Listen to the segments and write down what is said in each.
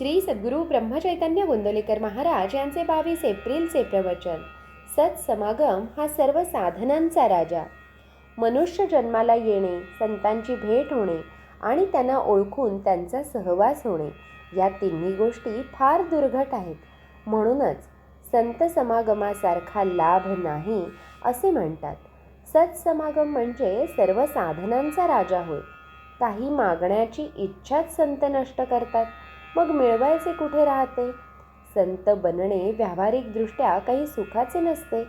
श्री सद्गुरू ब्रह्मचैतन्य गोंदवलेकर महाराज यांचे बावीस एप्रिलचे प्रवचन. सत्समागम हा सर्व साधनांचा राजा. मनुष्य जन्माला येणे संतांची भेट होणे आणि त्यांना ओळखून त्यांचा सहवास होणे या तिन्ही गोष्टी फार दुर्घट आहेत. म्हणूनच संत समागमासारखा लाभ नाही असे म्हणतात. सत्समागम म्हणजे सर्व साधनांचा राजा होय. काही मागण्याची इच्छाच संत नष्ट करतात. मग मिळवायचे कुठे राहते? संत बनणे व्यावहारिकदृष्ट्या काही सुखाचे नसते.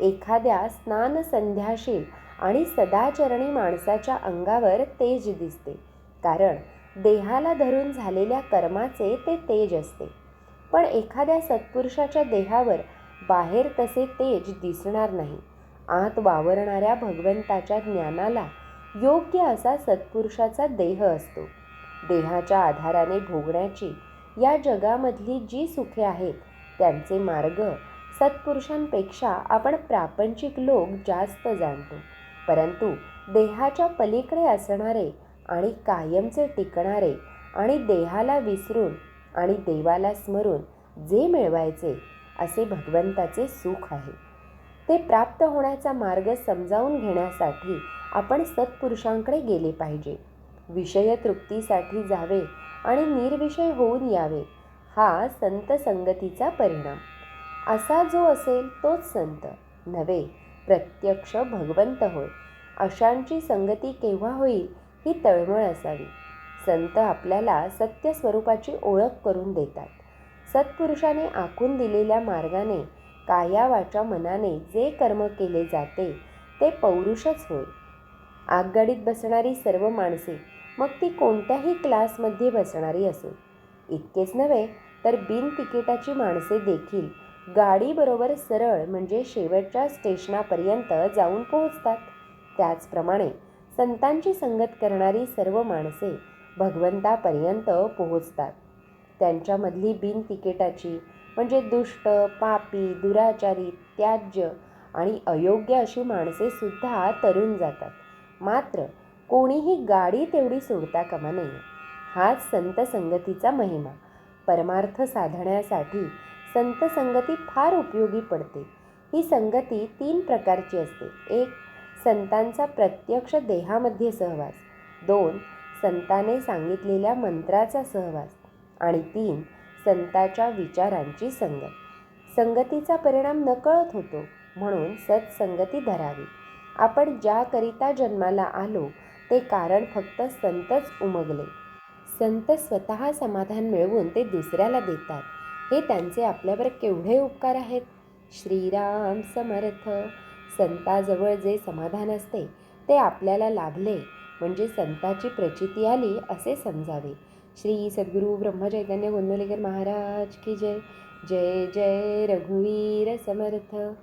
एखाद्या स्नानसंध्याशील आणि सदाचरणी माणसाच्या अंगावर तेज दिसते. कारण देहाला धरून झालेल्या कर्माचे ते तेज असते. पण एखाद्या सत्पुरुषाच्या देहावर बाहेर तसे तेज दिसणार नाही. आत वावरणाऱ्या भगवंताच्या ज्ञानाला योग्य असा सत्पुरुषाचा देह असतो. देहाच्या आधाराने भोगण्याची या जगामधली जी सुखे आहेत त्यांचे मार्ग सत्पुरुषांपेक्षा आपण प्रापंचिक लोक जास्त जाणतो. परंतु देहाच्या पलीकडे असणारे आणि कायमचे टिकणारे आणि देहाला विसरून आणि देवाला स्मरून जे मिळवायचे असे भगवंताचे सुख आहे. ते प्राप्त होण्याचा मार्ग समजावून घेण्यासाठी आपण सत्पुरुषांकडे गेले पाहिजे. विषय तृप्तीसाठी जावे आणि निर्विषय होऊन यावे हा संत संगतीचा परिणाम. असा जो असेल तोच संत. नव्हे प्रत्यक्ष भगवंत होय. अशांची संगती केव्हा होईल ही तळमळ असावी. संत आपल्याला सत्य स्वरूपाची ओळख करून देतात. सत्पुरुषाने आखून दिलेल्या मार्गाने कायावाच्या मनाने जे कर्म केले जाते ते पौरुषच होय. आगगाडीत बसणारी सर्व माणसे मग ती कोणत्याही क्लासमध्ये बसणारी असो इतकेच नव्हे तर बिन तिकिटाची माणसे देखील गाडीबरोबर सरळ म्हणजे शेवटच्या स्टेशनापर्यंत जाऊन पोहोचतात. त्याचप्रमाणे संतांची संगत करणारी सर्व माणसे भगवंतापर्यंत पोहोचतात. त्यांच्यामधली बिन तिकिटाची म्हणजे दुष्ट पापी दुराचारी त्याज्य आणि अयोग्य अशी माणसेसुद्धा तरुण जातात. मात्र कोणीही गाडी तेवढी सोडता कामा नये. हाच संत संगतीचा महिमा. परमार्थ साधण्यासाठी संत संगती फार उपयोगी पडते. ही संगती तीन प्रकारची असते. एक संतांचा प्रत्यक्ष देहामध्ये सहवास. दोन संताने सांगितलेल्या मंत्राचा सहवास. आणि तीन संताच्या विचारांची संगत. संगतीचा परिणाम नकळत होतो म्हणून सत्संगती धरावी. आपण ज्याकरिता जन्माला आलो ते कारण फक्त संतच उमगले. संत स्वतः समाधान मिळवून ते दुसऱ्याला देतात. हे त्यांचे आपल्यावर केवढे उपकार आहेत? श्रीराम समर्थ. संताजवळ जे समाधान असते ते आपल्याला लाभले. म्हणजे संताची प्रचिती आली असे समजावे. श्री सद्गुरू ब्रह्मचैतन्य गोंदवलेकर महाराज की जय. जय जय रघुवीर समर्थ.